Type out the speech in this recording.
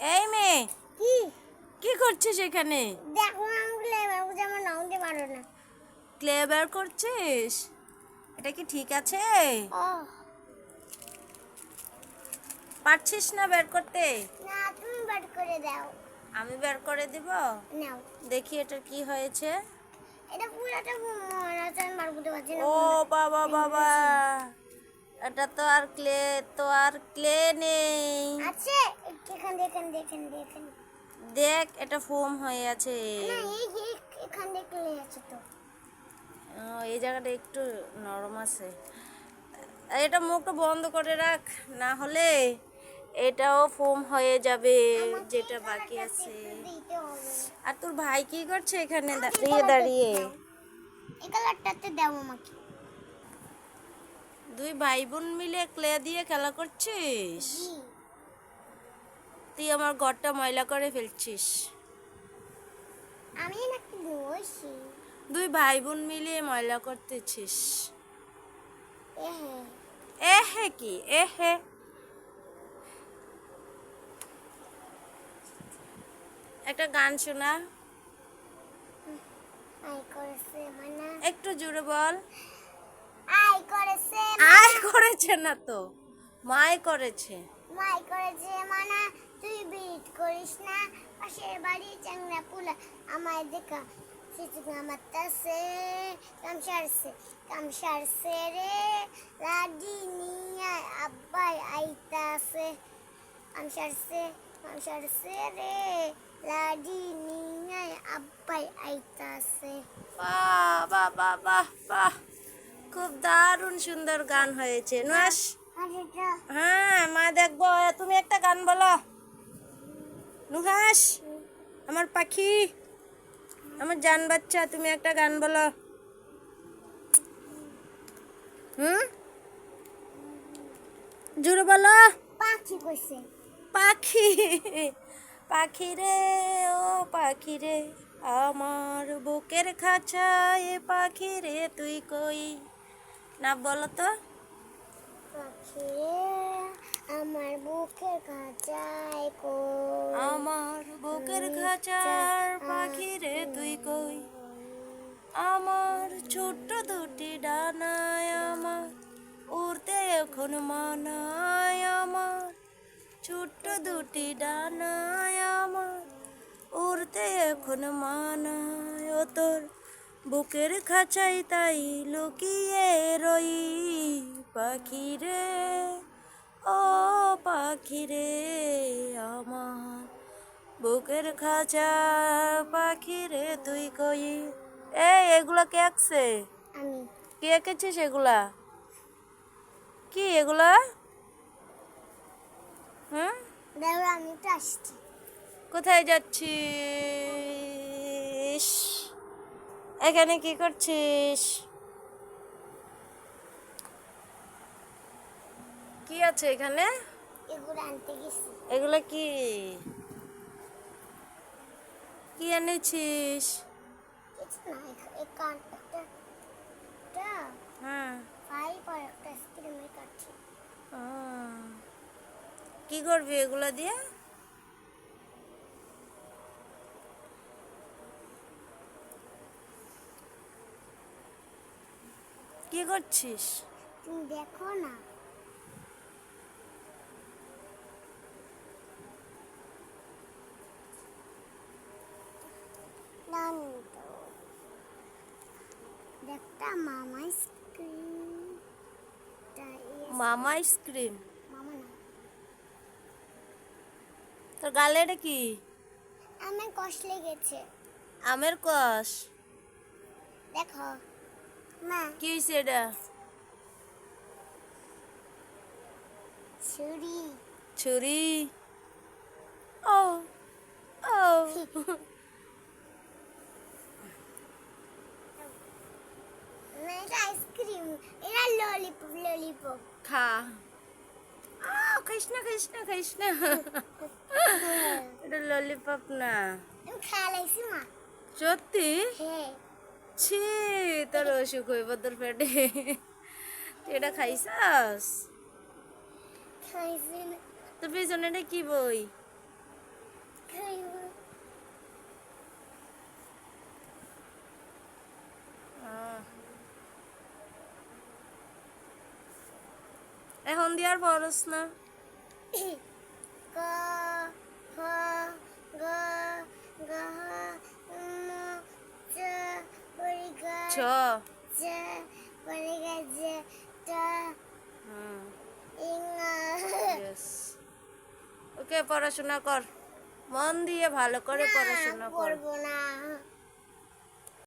এই মেয়ে কি? কি করছিস এখানে? দেখো যেমন নামতে পারো না। ক্লে বের করছিস? এটা কি ঠিক আছে? পারছিস না বের করতে? না তুমি বাট করে দাও। আমি বের করে দিব? নাও। দেখি এটা কি হয়েছে। এটা পুরোটা মনে বার করতে পারছি না। ও বাবা বাবা। এটা তো আর ক্লে তো আর ক্লে নেই। আছে। এখান দিয়ে এখান দিয়ে এখান দিয়ে এখান দেখ এটা ফোম হয়ে আছে। না এই এখান দিয়ে ক্লে আছে তো। এই জায়গাটা একটু নরম আছে। এটা মুখটা বন্ধ করে রাখ না হলে এটাও ফোম হয়ে যাবে যেটা বাকি আছে। আর তোর ভাই কি করছে এখানে? দাঁড়িয়ে। দাঁড়িয়ে এই কালারটাতে দাও আমাকে। দুই ভাই বোন মিলে ক্লে দিয়ে খেলা করছিস? তুই আমার ঘরটা ময়লা করে ফেলছিস। আমি নাকি বসি। দুই ভাই বোন মিলে ময়লা করতেছিস। এ হ্যাঁ হে কি? এ হে। একটা গান শোনা। আই করেছে মানা। একটু জোরে বল। আই করেছে আয় করেছে না তো। মাই করেছে। মাই করেছে মানা। তুই বিট করিস না পাশের বাড়ি চাংনা পুলা আমায় দেখা। শিশু আমাতাসে কামসারসে কামসারসে রে। লাডি নিয়ে আব্বাই আইতাছে। কামসারসে কামসারসে রে। লাডি নিয়ে আব্বাই আইতাছে। বাহ বাহ বাহ বাহ বাহ। খুব দারুণ সুন্দর গান হয়েছে। নুয়াস? আরেটা হ্যাঁ মা দেখব তুমি একটা গান বলো। নুহাস আমার পাখি আমার জান বাচ্চা তুমি একটা গান বলো। হুম? জোরে বলো। পাখি কইছে। পাখি পাখি রে ও পাখি রে আমার বুকের খাঁচায় পাখি রে তুই কই? না বলো তো। পাখি বুকের খাঁচার পাখি রে তুই কই? আমার ছোট্ট দুটি ডানায় আমার, উড়তে এখন মানায় আমার। ছোট্ট দুটি ডানায় আমার, উড়তে এখন মানায় তোর বুকের খাঁচাই তাই লুকিয়ে রই পাখি রে ও পাখি রে আমার বুকের খাঁচা পাখি রে তুই কই? এই এগুলা কে আঁকছে? কে এঁকেছিস এগুলা? কি এগুলা? হুম? আমি তো আসছি। কোথায় যাচ্ছিস? এখানে কি করছিস? কি আছে এখানে? এগুলো আনতে গেছি। এগুলো কি কি এনেছিস কিছু না এখ- এই কান একটা একটা হ্যাঁ পাইপ আর একটা আইসক্রিমের কাঠি আহ। কি করবি এগুলো দিয়ে? কি করছিস? তুমি দেখো না। তো দেখটা মামা আইসক্রিম মামা আইসক্রিম তোর গালে এটা কি? আমার কষ লেগেছে। আমের কষ? দেখো। মা। কি হয়েছে এটা? ছুরি। ছুরি? ও ও না এটা আইসক্রিম এটা ললিপপ ললিপপ খা খাইস না খাইস না খাইস না এটা ললিপপ না সত্যি ছি তোর অসুখ হইব তোর পেটে তুই এটা খাইছাস তোর পিছনে এটা কি বই এখন দিয়ে আর পড়স না। ক খ গ ঘ ম চ পরি গ ছ। চ পরি গ জ ট হুম। ইং ইয়েস ওকে পড়াশোনা কর। মন দিয়ে ভালো করে পড়াশোনা কর। পড়ব না।